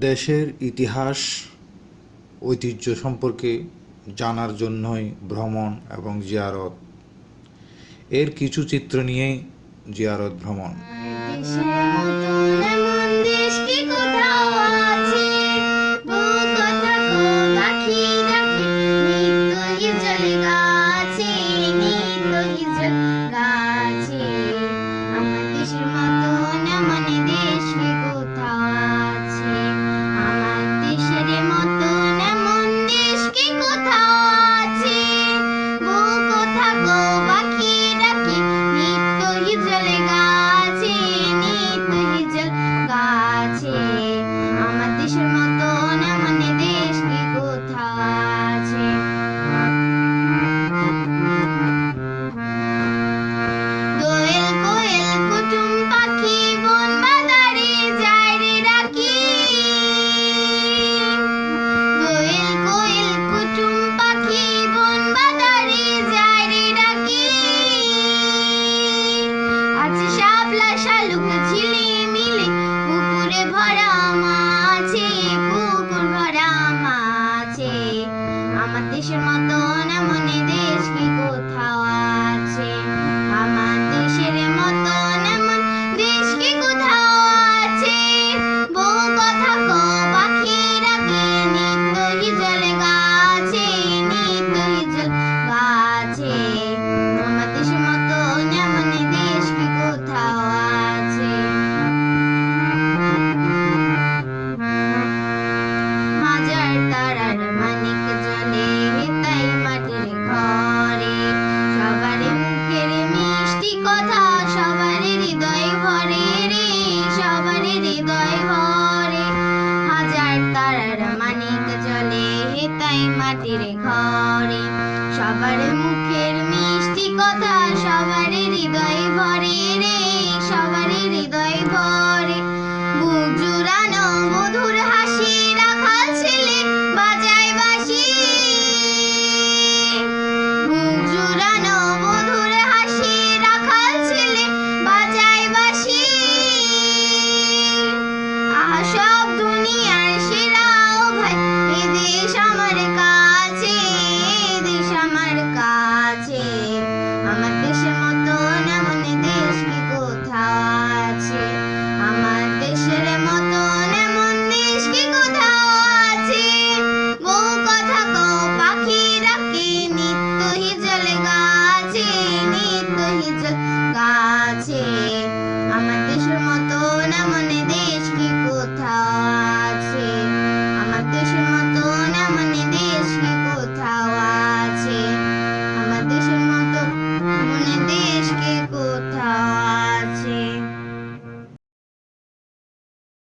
দেশের ইতিহাস, ঐতিহ্য সম্পর্কে জানার জন্যই ভ্রমণ এবং জিয়ারত। এর কিছু চিত্র নিয়েই জিয়ারত ভ্রমণ। I should mandó. কথা সবার হৃদয় ভরে রে। দেশের মতন এমন দেশ কি কোথাও আছে। আমার দেশের মতন এমন দেশ কি কোথাও আছে। বহু কথা কও পাখি রাখি নিত্য হিজল গাছে, নিত্য হিজল গাছে। আমার দেশের মতন এমন দেশ